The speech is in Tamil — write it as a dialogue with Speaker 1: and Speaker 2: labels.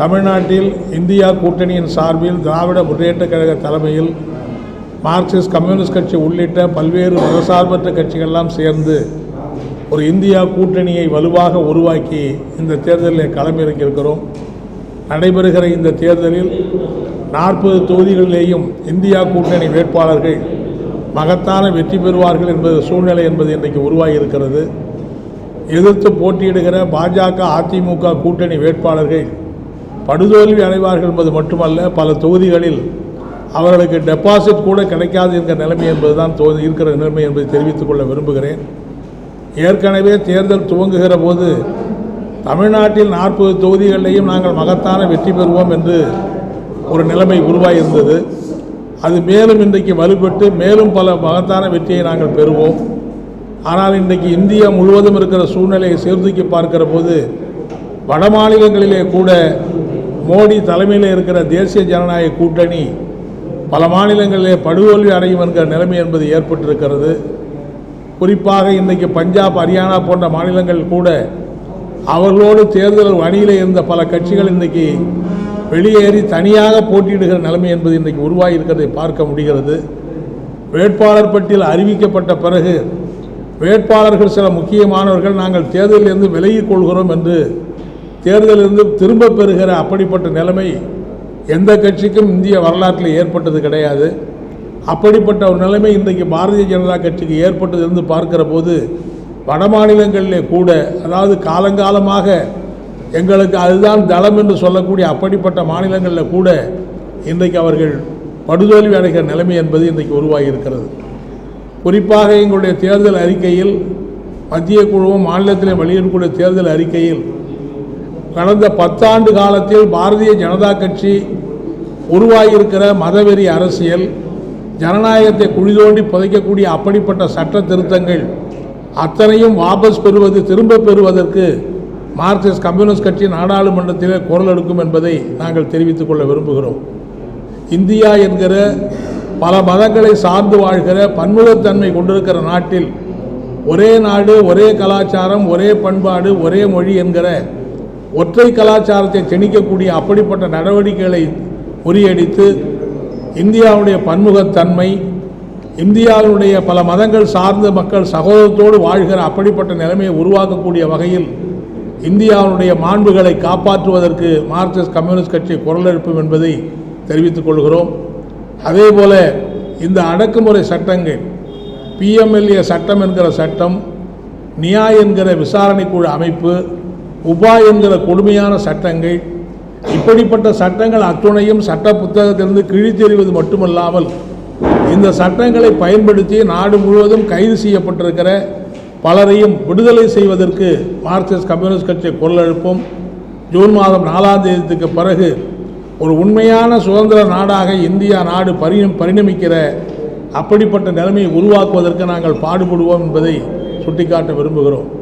Speaker 1: தமிழ்நாட்டில் இந்தியா கூட்டணியின் சார்பில் திராவிட முன்னேற்ற கழக தலைமையில் மார்க்சிஸ்ட் கம்யூனிஸ்ட் கட்சி உள்ளிட்ட பல்வேறு மதசார்பற்ற கட்சிகள்லாம் சேர்ந்து ஒரு இந்தியா கூட்டணியை வலுவாக உருவாக்கி இந்த தேர்தலில் களமிறங்கியிருக்கிறோம். நடைபெறுகிற இந்த தேர்தலில் நாற்பது தொகுதிகளிலேயும் இந்தியா கூட்டணி வேட்பாளர்கள் மகத்தான வெற்றி பெறுவார்கள் என்பது சூழ்நிலை என்பது இன்றைக்கு உருவாகியிருக்கிறது. எதிர்த்து போட்டியிடுகிற பாஜக அதிமுக கூட்டணி வேட்பாளர்கள் படுதோல்வி அடைவார்கள் என்பது மட்டுமல்ல பல தொகுதிகளில் அவர்களுக்கு டெபாசிட் கூட கிடைக்காது என்கிற நிலைமை என்பதுதான் தோ இருக்கிற நிலைமை என்பதை தெரிவித்துக் கொள்ள விரும்புகிறேன். ஏற்கனவே தேர்தல் துவங்குகிற போது தமிழ்நாட்டில் நாற்பது தொகுதிகளிலேயும் நாங்கள் மகத்தான வெற்றி பெறுவோம் என்று ஒரு நிலைமை உருவாகியிருந்தது அது மேலும் இன்றைக்கு வலுப்பட்டு மேலும் பல மகத்தான வெற்றியை நாங்கள் பெறுவோம். ஆனால் இன்றைக்கு இந்தியா முழுவதும் இருக்கிற சூழ்நிலையை சீர்தூக்கி பார்க்கிற போது வட மாநிலங்களிலே கூட மோடி தலைமையில் இருக்கிற தேசிய ஜனநாயக கூட்டணி பல மாநிலங்களிலே படுகோல்வி அடையும் என்கிற நிலைமை என்பது ஏற்பட்டிருக்கிறது. குறிப்பாக இன்றைக்கு பஞ்சாப் ஹரியானா போன்ற மாநிலங்கள் கூட அவர்களோடு தேர்தல் அணியில் இருந்த பல கட்சிகள் இன்றைக்கு வெளியேறி தனியாக போட்டியிடுகிற நிலைமை என்பது இன்றைக்கு உருவாகியிருக்கிறதை பார்க்க முடிகிறது. வேட்பாளர் பட்டியல் அறிவிக்கப்பட்ட பிறகு வேட்பாளர்கள் சில முக்கியமானவர்கள் நாங்கள் தேர்தலிலிருந்து விலகிக் கொள்கிறோம் என்று தேர்தலிலிருந்து திரும்ப பெறுகிற அப்படிப்பட்ட நிலைமை எந்த கட்சிக்கும் இந்திய வரலாற்றில் ஏற்பட்டது கிடையாது. அப்படிப்பட்ட ஒரு நிலைமை இன்றைக்கு பாரதிய ஜனதா கட்சிக்கு ஏற்பட்டது என்று பார்க்கிற போது வட மாநிலங்களிலே கூட அதாவது காலங்காலமாக எங்களுக்கு அதுதான் தளம் என்று சொல்லக்கூடிய அப்படிப்பட்ட மாநிலங்களில் கூட இன்றைக்கு அவர்கள் படுதோல்வி அடைகிற நிலைமை என்பது இன்றைக்கு உருவாகி இருக்கிறது குறிப்பாக எங்களுடைய தேர்தல் அறிக்கையில் மத்திய குழுவும் மாநிலத்தில் வெளியிடக்கூடிய தேர்தல் அறிக்கையில் கடந்த பத்தாண்டு காலத்தில் பாரதிய ஜனதா கட்சி உருவாகியிருக்கிற மதவெறி அரசியல் ஜனநாயகத்தை குழி தோண்டி புதைக்கக்கூடிய அப்படிப்பட்ட சட்ட திருத்தங்கள் அத்தனையும் வாபஸ் பெறுவது திரும்ப பெறுவதற்கு மார்க்சிஸ்ட் கம்யூனிஸ்ட் கட்சி நாடாளுமன்றத்திலே குரல் எடுக்கும் என்பதை நாங்கள் தெரிவித்துக் கொள்ள விரும்புகிறோம். இந்தியா என்கிற பல மதங்களை சார்ந்து வாழ்கிற பன்முகத்தன்மை கொண்டிருக்கிற நாட்டில் ஒரே நாடு ஒரே கலாச்சாரம் ஒரே பண்பாடு ஒரே மொழி என்கிற ஒற்றை கலாச்சாரத்தை திணிக்கக்கூடிய அப்படிப்பட்ட நடவடிக்கைகளை முறியடித்து இந்தியாவுடைய பன்முகத்தன்மை இந்தியாவினுடைய பல மதங்கள் சார்ந்த மக்கள் சகோதரத்தோடு வாழ்கிற அப்படிப்பட்ட நிலைமையை உருவாக்கக்கூடிய வகையில் இந்தியாவினுடைய மாண்புகளை காப்பாற்றுவதற்கு மார்க்சிஸ்ட் கம்யூனிஸ்ட் கட்சி குரல் எழுப்பும் என்பதை தெரிவித்துக் கொள்கிறோம். அதே போல இந்த அடக்குமுறை சட்டங்கள் பிஎம்எல்ஏ சட்டம் என்கிற சட்டம் நியா என்கிற விசாரணை குழு அமைப்பு உபா என்கிற கொடுமையான சட்டங்கள் இப்படிப்பட்ட சட்டங்கள் அத்துணையும் சட்ட புத்தகத்திலிருந்து கிழித்தெறிவது மட்டுமல்லாமல் இந்த சட்டங்களை பயன்படுத்தி நாடு முழுவதும் கைது செய்யப்பட்டிருக்கிற பலரையும் விடுதலை செய்வதற்கு மார்க்சிஸ்ட் கம்யூனிஸ்ட் கட்சி குரல் எழுப்பும் ஜூன் மாதம் நாலாம் தேதிக்கு பிறகு ஒரு உண்மையான சுதந்திர நாடாக இந்தியா நாடு பரி பரிணமிக்கிற அப்படிப்பட்ட நிலைமையை உருவாக்குவதற்கு நாங்கள் பாடுபடுவோம் என்பதை சுட்டிக்காட்ட விரும்புகிறோம்.